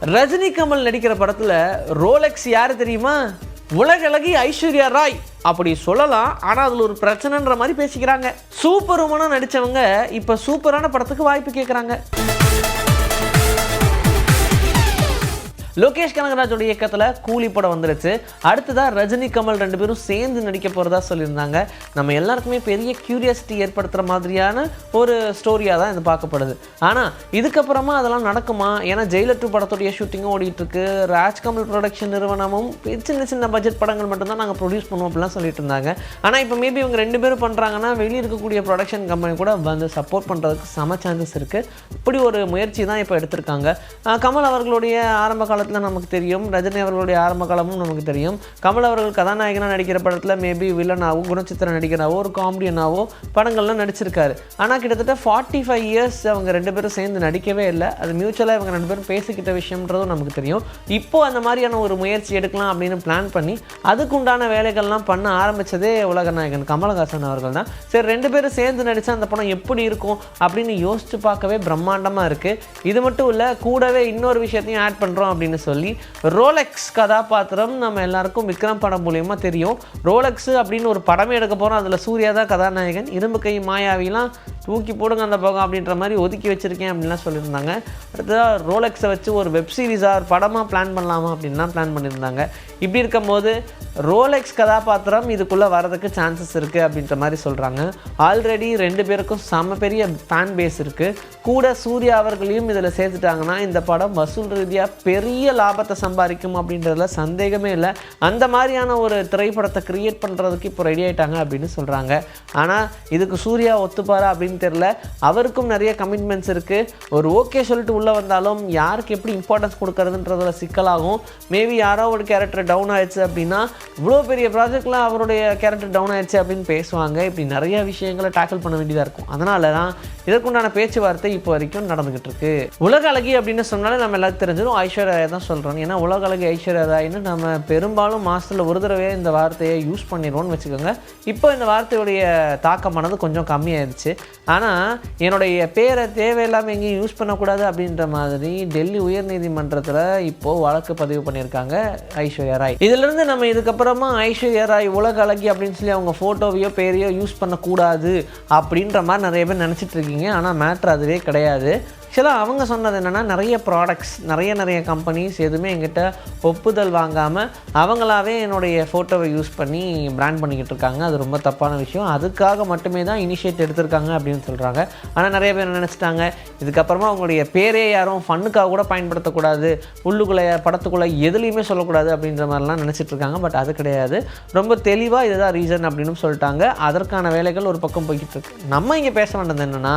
ரஜினி கமல் நடிக்கிற படத்தில் ரோலெக்ஸ் யார் தெரியுமா? உலகளகி ஐஸ்வர்யா ராய். அப்படி சொல்லலாம் ஆனால் அதில் ஒரு பிரச்சனைன்ற மாதிரி பேசிக்கிறாங்க. சூப்பர் உமனாக நடித்தவங்க இப்போ சூப்பரான படத்துக்கு வாய்ப்பு கேட்குறாங்க லோகேஷ் கனகராஜோட இயக்கத்தில் கூலி படம் வந்துருச்சு. அடுத்ததாக ரஜினி கமல் ரெண்டு பேரும் சேர்ந்து நடிக்க போகிறதா சொல்லியிருந்தாங்க. நம்ம எல்லாருக்குமே பெரிய கியூரியாசிட்டி ஏற்படுத்துகிற மாதிரியான ஒரு ஸ்டோரியாக தான் இது பார்க்கப்படுது. ஆனால் இதுக்கப்புறமா அதெல்லாம் நடக்குமா? ஏன்னா ஜெயிலர் டூ படத்துடைய ஷூட்டிங்கும் ஓடிட்டுருக்கு. ராஜ்கமல் ப்ரொடக்ஷன் நிறுவனமும் சின்ன சின்ன பட்ஜெட் படங்கள் மட்டும்தான் நாங்கள் ப்ரொடியூஸ் பண்ணுவோம் அப்படிலாம் சொல்லிட்டு இருந்தாங்க. ஆனால் இப்போ மேபி இவங்க ரெண்டு பேரும் பண்ணுறாங்கன்னா வெளியே இருக்கக்கூடிய ப்ரொடக்ஷன் கம்பெனி கூட வந்து சப்போர்ட் பண்ணுறதுக்கு சம சான்சஸ் இருக்குது இப்படி ஒரு முயற்சி தான் இப்போ எடுத்திருக்காங்க. கமல் அவர்களுடைய ஆரம்ப காலத்தில் நமக்கு தெரியும் ரஜினி அவர்களுடைய ஆரம்ப காலமும் நமக்கு தெரியும். கமல் அவர்கள் கதாநாயகனாக நடிக்கிற படத்தில் மேபி வில்லனாவோ குணச்சித்திர நடிகராவோ ஒரு காமெடியனாவோ படங்கள்லாம் நடிச்சிருக்காரு. ஆனால் கிட்டத்தட்ட ஃபார்ட்டி ஃபைவ் இயர்ஸ் அவங்க ரெண்டு பேரும் சேர்ந்து நடிக்கவே இல்லை. அது மியூச்சுவலாக இவங்க ரெண்டு பேரும் பேசிக்கிட்ட விஷயம்ன்றதும் நமக்கு தெரியும். இப்போ அந்த மாதிரியான ஒரு முயற்சி எடுக்கலாம் அப்படின்னு பிளான் பண்ணி அதுக்குண்டான வேலைகள்லாம் பண்ண ஆரம்பித்ததே உலகநாயகன் கமலஹாசன் அவர்கள் தான். சரி ரெண்டு பேரும் சேர்ந்து நடித்தா அந்த படம் எப்படி இருக்கும் அப்படின்னு யோசிச்சு பார்க்கவே பிரம்மாண்டமாக இருக்குது இது மட்டும் இல்லை கூடவே இன்னொரு விஷயத்தையும் ஆட் பண்ணுறோம் அப்படின்னு சொல்லி ரோலெக்ஸ் கதாபாத்திரம் நம்ம எல்லாருக்கும் விக்ரம் படம் மூலியமாக தெரியும். ரோலெக்ஸ் அப்படின்னு ஒரு படமே எடுக்க போகிறோம் அதில் சூர்யா தான் கதாநாயகன். இரும்பு கை மாயாவிலாம் தூக்கி போடுங்க அந்த பக்கம் அப்படின்ற மாதிரி ஒதுக்கி வச்சுருக்கேன் அப்படின்லாம் சொல்லியிருந்தாங்க. அடுத்ததாக ரோலெக்ஸை வச்சு ஒரு வெப் சீரிஸாக ஒரு படமாக பிளான் பண்ணலாமா அப்படின்லாம் பிளான் பண்ணியிருந்தாங்க. இப்படி இருக்கும்போது ரோலெக்ஸ் கதாபாத்திரம் இதுக்குள்ளே வரதுக்கு சான்சஸ் இருக்குது அப்படின்ற மாதிரி சொல்கிறாங்க ஆல்ரெடி ரெண்டு பேருக்கும் செம பெரிய ஃபேன் பேஸ் இருக்குது கூட சூர்யா அவர்களையும் இதில் சேர்த்துட்டாங்கன்னா இந்த படம் வசூல் ரீதியாக பெரிய லாபத்தை சம்பாதிக்கும் அப்படின்றதுல சந்தேகமே இல்லை. அந்த மாதிரியான ஒரு திரைப்படத்தை க்ரியேட் பண்ணுறதுக்கு இப்போ ரெடி ஆகிட்டாங்க அப்படின்னு சொல்கிறாங்க ஆனால் இதுக்கு சூர்யா ஒத்துப்பாரா அப்படின்னு தெரில அவருக்கும் நிறைய கமிட்மெண்ட்ஸ் இருக்குது ஒரு ஓகே சொல்லிட்டு உள்ளே வந்தாலும் யாருக்கு எப்படி இம்பார்ட்டன்ஸ் கொடுக்கறதுன்றதில் சிக்கலாகும். மேபி யாரோ ஒரு கேரக்டர் டவுன் ஆயிடுச்சு அப்படின்னா இவ்வளோ பெரிய ப்ராஜெக்ட்லாம் அவருடைய கேரக்டர் டவுன் ஆயிடுச்சு அப்படின்னு பேசுவாங்க. இப்படி நிறைய விஷயங்களை டேக்கிள் பண்ண வேண்டியதாக இருக்கும். அதனால தான் இதற்குண்டான பேச்சுவார்த்தை இப்போ வரைக்கும் நடந்துகிட்டு இருக்கு. உலக அழகி அப்படின்னு சொன்னாலே நம்ம எல்லாத்துக்கும் தெரிஞ்சிடும். ஐஸ்வர்யா தான் சொல்கிறோம் ஏன்னா உலக அழகி ஐஸ்வர்யா ராயின்னு நம்ம பெரும்பாலும் மாதத்தில் ஒரு தடவை இந்த வார்த்தையை யூஸ் பண்ணிடுவோம்னு வச்சுக்கோங்க. இப்போ இந்த வார்த்தையுடைய தாக்கமானது கொஞ்சம் கம்மியாயிருச்சு. ஆனால் என்னுடைய பேரை தேவையில்லாமல் எங்கேயும் யூஸ் பண்ணக்கூடாது அப்படின்ற மாதிரி டெல்லி உயர்நீதிமன்றத்தில் இப்போது வழக்கு பதிவு பண்ணியிருக்காங்க ஐஸ்வர்யா ராய் இதிலிருந்து நம்ம இதுக்கப்புறமா ஐஸ்வர்யா ராய் உலக அழகி அப்படின்னு சொல்லி அவங்க ஃபோட்டோவையோ பேரையோ யூஸ் பண்ணக்கூடாது அப்படின்ற மாதிரி நிறைய பேர் நினச்சிட்டு இருக்கீங்க. ஆனால் மேட்ரு அதுவே கிடையாது. ஆக்சுவலாக அவங்க சொன்னது என்னென்னா நிறைய ப்ராடக்ட்ஸ் நிறைய நிறைய கம்பெனிஸ் எதுவுமே எங்கிட்ட ஒப்புதல் வாங்காமல் அவங்களாவே என்னுடைய ஃபோட்டோவை யூஸ் பண்ணி பிராண்ட் பண்ணிக்கிட்டு இருக்காங்க. அது ரொம்ப தப்பான விஷயம். அதுக்காக மட்டுமே தான் இனிஷியேட் எடுத்திருக்காங்க அப்படின்னு சொல்கிறாங்க ஆனால் நிறைய பேர் நினச்சிட்டாங்க இதுக்கப்புறமா அவங்களுடைய பேரே யாரும் ஃபண்ணுக்காக கூட பயன்படுத்தக்கூடாது உள்ளுக்குள்ளே படத்துக்குள்ளே எதுலேயுமே சொல்லக்கூடாது அப்படின்ற மாதிரிலாம் நினச்சிட்ருக்காங்க பட் அது கிடையாது. ரொம்ப தெளிவாக இதுதான் ரீசன் அப்படின்னு சொல்லிட்டாங்க. அதற்கான வேலைகள் ஒரு பக்கம் போய்கிட்டு இருக்கு. நம்ம இங்கே பேச வேண்டியது என்னென்னா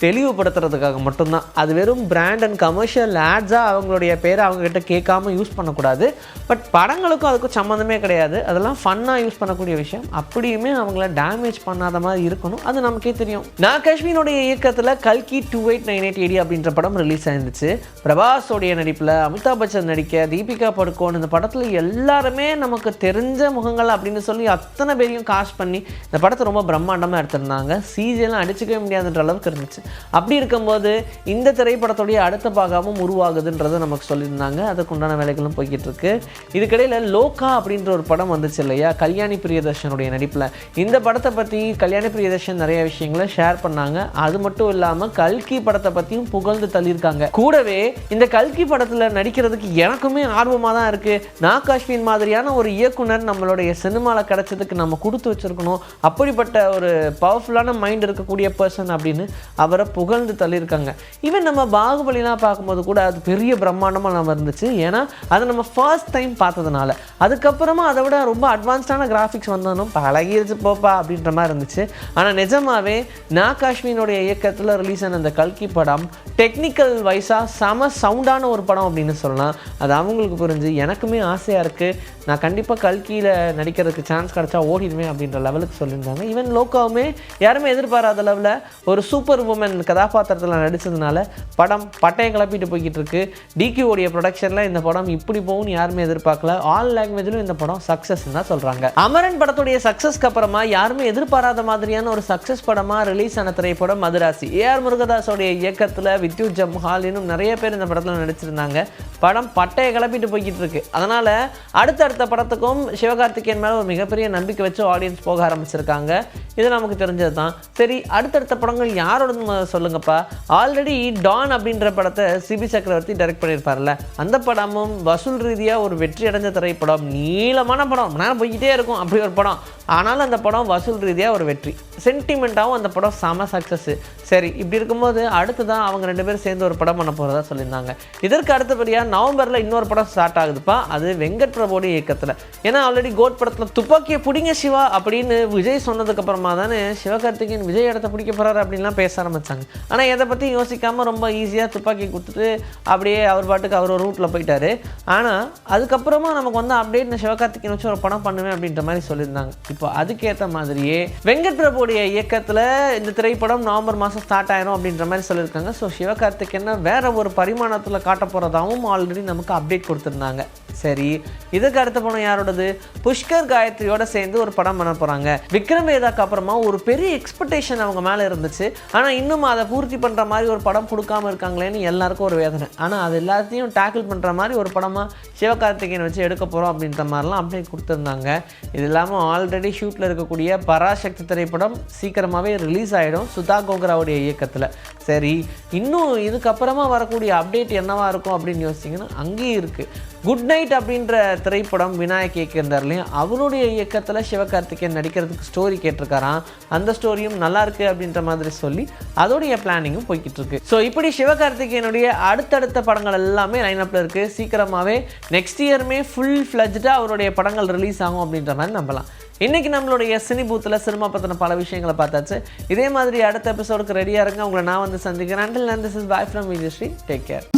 தெளிவுபடுத்துறதுக்காக மட்டும்தான். அது வெறும் பிராண்ட் அண்ட் கமர்ஷியல் ஆட்ஸாக அவங்களுடைய பேரை அவங்கக்கிட்ட கேட்காம யூஸ் பண்ணக்கூடாது. பட் படங்களுக்கும் அதுக்கும் சம்மந்தமே கிடையாது. அதெல்லாம் ஃபன்னாக யூஸ் பண்ணக்கூடிய விஷயம். அப்படியுமே அவங்கள டேமேஜ் பண்ணாத மாதிரி இருக்கணும். அது நமக்கே தெரியும். நான் காஷ்மீனுடைய இயக்கத்தில் கல்கி two eight nine eight AD அப்படின்ற படம் ரிலீஸ் ஆயிருந்துச்சு. பிரபாஸோடைய நடிப்பில் அமிதாப் பச்சன் நடிக்க தீபிகா படுகோன் இந்த படத்தில் எல்லாருமே நமக்கு தெரிஞ்ச முகங்கள் அப்படின்னு சொல்லி அத்தனை பேரையும் காஸ்ட் பண்ணி இந்த படத்தை ரொம்ப பிரம்மாண்டமாக எடுத்திருந்தாங்க. சிஜியெல்லாம் அடிச்சுக்கவே முடியாதுன்ற அளவுக்கு இருந்துச்சு. அப்படி இருக்கும்போது இந்த திரைப்படத்துடைய அடுத்த பாகமும் உருவாகுதுன்றதை நமக்கு சொல்லியிருந்தாங்க. அதுக்குண்டான வேலைகளும் போய்கிட்டு இருக்கு இதுக்கிடையில் லோகா அப்படின்ற ஒரு படம் வந்துச்சு இல்லையா? கல்யாணி பிரியதர்ஷனுடைய நடிப்பில். இந்த படத்தை பற்றி கல்யாணி பிரியதர்ஷன் நிறைய விஷயங்களை ஷேர் பண்ணாங்க. அது மட்டும் இல்லாமல் கல்கி படத்தை பற்றியும் புகழ்ந்து தள்ளியிருக்காங்க. கூடவே இந்த கல்கி படத்தில் நடிக்கிறதுக்கு எனக்குமே ஆர்வமாக தான் இருக்குது நாகாஷ்வின் மாதிரியான ஒரு இயக்குனர் நம்மளுடைய சினிமாவில் கிடைச்சதுக்கு நம்ம கொடுத்து வச்சிருக்கணும். அப்படிப்பட்ட ஒரு பவர்ஃபுல்லான மைண்ட் இருக்கக்கூடிய பர்சன் அப்படின்னு அவர் புகழ்ந்து தள்ளியிருக்காங்க. ஈவன் நம்ம பாகுபலிலாம் பார்க்கும்போது கூட அது பெரிய பிரம்மாண்டமாக நம்ம இருந்துச்சு. ஏன்னா அதை நம்ம ஃபர்ஸ்ட் டைம் பார்த்ததுனால. அதுக்கப்புறமா அதை விட ரொம்ப அட்வான்ஸ்டான கிராஃபிக்ஸ் வந்தாலும் பழகிருச்சு போப்பா அப்படின்ற மாதிரி இருந்துச்சு. ஆனால் நிஜமாவே நாகாஷ்மினுடைய இயக்கத்தில் ரிலீஸ் ஆன அந்த கல்கி படம் டெக்னிக்கல் வைஸாக செம சவுண்டான ஒரு படம் அப்படின்னு சொல்லலாம். அது அவங்களுக்கு புரிஞ்சு எனக்குமே ஆசையாக இருக்குது நான் கண்டிப்பாக கல்கியில் நடிக்கிறதுக்கு சான்ஸ் கிடச்சா ஓடிடுவேன் அப்படின்ற லெவலுக்கு சொல்லியிருந்தாங்க. ஈவன் லோக்காவுமே யாருமே எதிர்பாராத லெவலில் ஒரு சூப்பர் உமன் வில்லன் கதாபாத்திரத்தில் நடிச்சதுனால படம் பட்டையை கிளப்பிட்டு போய்கிட்டு இருக்கு டிகியோடைய ப்ரொடக்ஷனில் இந்த படம் இப்படி போகும்னு யாருமே எதிர்பார்க்கல. ஆல் லாங்குவேஜிலும் இந்த படம் சக்ஸஸ் தான் சொல்கிறாங்க அமரன் படத்துடைய சக்ஸஸ்க்கு அப்புறமா யாருமே எதிர்பாராத மாதிரியான ஒரு சக்ஸஸ் படமாக ரிலீஸ் ஆன திரைப்படம் மதுராசி. ஏஆர் முருகதாஸோடைய இயக்கத்தில் வித்யுத் ஜம்ஹால் இன்னும் நிறைய பேர் இந்த படத்தில் நடிச்சிருந்தாங்க. படம் பட்டையை கிளப்பிட்டு போய்கிட்டு இருக்கு அதனால் அடுத்தடுத்த படத்துக்கும் சிவகார்த்திகேயன் மேலே ஒரு மிகப்பெரிய நம்பிக்கை வச்சு ஆடியன்ஸ் போக ஆரம்பிச்சிருக்காங்க. இது நமக்கு தெரிஞ்சது தான் சரி அடுத்தடுத்த படங்கள் யாரோட சொல்லுங்கப்பா. ஆல்ரெடி டான் அப்படின்ற படத்தை சிபி சக்கரவர்த்தி டைரக்ட் பண்ணியிருப்பார்ல அந்த படமும் வசூல் ரீதியாக ஒரு வெற்றி அடைஞ்ச திரைப்படம். நீளமான படம். ரொம்ப நேரம் போய்கிட்டே இருக்கும். அப்படி ஒரு படம். ஆனாலும் அந்த படம் வசூல் ரீதியாக ஒரு வெற்றி. சென்டிமெண்ட்டாகவும் அந்த படம் செம சக்ஸஸ் சரி இப்படி இருக்கும்போது அடுத்து தான் அவங்க ரெண்டு பேரும் சேர்ந்து ஒரு படம் பண்ண போகிறதா சொல்லியிருந்தாங்க. இதற்கு அடுத்தபடியாக நவம்பரில் இன்னொரு படம் ஸ்டார்ட் ஆகுதுப்பா. அது வெங்கட் பிரபோடி இயக்கத்தில். ஏன்னா ஆல்ரெடி கோட் படத்தில் துப்பாக்கியை பிடிங்க சிவா அப்படின்னு விஜய் சொன்னதுக்கப்புறமா அப்புறமா தானே சிவகார்த்திகேயன் விஜய் இடத்த பிடிக்க போகிறாரு அப்படின்லாம் பேச ஆரம்பிச்சாங்க. ஆனால் எதை பற்றி யோசிக்காமல் ரொம்ப ஈஸியாக துப்பாக்கி கொடுத்துட்டு அப்படியே அவர் பாட்டுக்கு அவர் ஒரு ரூட்டில் போயிட்டாரு. ஆனால் அதுக்கப்புறமா நமக்கு வந்து அப்டேட் நான் சிவகார்த்திகேயன் வச்சு ஒரு படம் பண்ணுவேன் அப்படின்ற மாதிரி சொல்லியிருந்தாங்க. இப்போ அதுக்கேற்ற மாதிரியே வெங்கட் பிரபுடைய இயக்கத்தில் இந்த திரைப்படம் நவம்பர் மாதம் ஸ்டார்ட் ஆயிரும் அப்படின்ற மாதிரி சொல்லியிருக்காங்க. ஸோ சிவகார்த்திகேயனை வேறு ஒரு பரிமாணத்தில் காட்ட போகிறதாகவும் ஆல்ரெடி நமக்கு அப்டேட் கொடுத்துருந்தாங்க. சரி இதுக்கு அடுத்த படம் யாரோடது? புஷ்கர் காயத்ரியோட சேர்ந்து ஒரு படம் பண்ண போகிறாங்க விக்ரம் வேதாக்கு அப்புறமா ஒரு பெரிய எக்ஸ்பெக்டேஷன் அவங்க மேலே இருந்துச்சு. ஆனால் இன்னும் அதை பூர்த்தி பண்ணுற மாதிரி ஒரு படம் கொடுக்காம இருக்காங்களேன்னு எல்லாருக்கும் ஒரு வேதனை. ஆனால் அது எல்லாத்தையும் டேக்கிள் பண்ணுற மாதிரி ஒரு படமாக சிவகார்த்திகேயன் வச்சு எடுக்க போகிறோம் அப்படின்ற மாதிரிலாம் அப்டேட் கொடுத்துருந்தாங்க. இது இல்லாமல் ஆல்ரெடி ஷூட்டில் இருக்கக்கூடிய பராசக்தி திரைப்படம் சீக்கிரமாகவே ரிலீஸ் ஆகிடும் சுதா கோகராவுடைய இயக்கத்தில். சரி இன்னும் இதுக்கப்புறமா வரக்கூடிய அப்டேட் என்னவாக இருக்கும் அப்படின்னு யோசிச்சிங்கன்னா அங்கேயும் இருக்குது குட் நைட் அப்படின்ற திரைப்படம் விநாயக் இயக்கியிருந்தார்லையும் அவருடைய இயக்கத்தில் சிவகார்த்திகேயன் நடிக்கிறதுக்கு ஸ்டோரி கேட்டிருக்காராம். அந்த ஸ்டோரியும் நல்லா இருக்கு அப்படின்ற மாதிரி சொல்லி அதோடைய பிளானிங்கும் போய்கிட்டு இருக்கு ஸோ இப்படி சிவகார்த்திகேயனுடைய அடுத்தடுத்த படங்கள் எல்லாமே லைனப்பில் இருக்குது சீக்கிரமாகவே நெக்ஸ்ட் இயருமே ஃபுல் ஃப்ளஜ்டாக அவருடைய படங்கள் ரிலீஸ் ஆகும் அப்படின்ற மாதிரி நம்பலாம். இன்னைக்கு நம்மளுடைய சினி பூத்தில் சினிமா பற்றின பல விஷயங்களை பார்த்தாச்சு. இதே மாதிரி அடுத்த எபிசோடுக்கு ரெடியாக இருங்க. உங்களை நான் வந்து சந்திக்கிறேன். Until this is bye from Vijayasri take care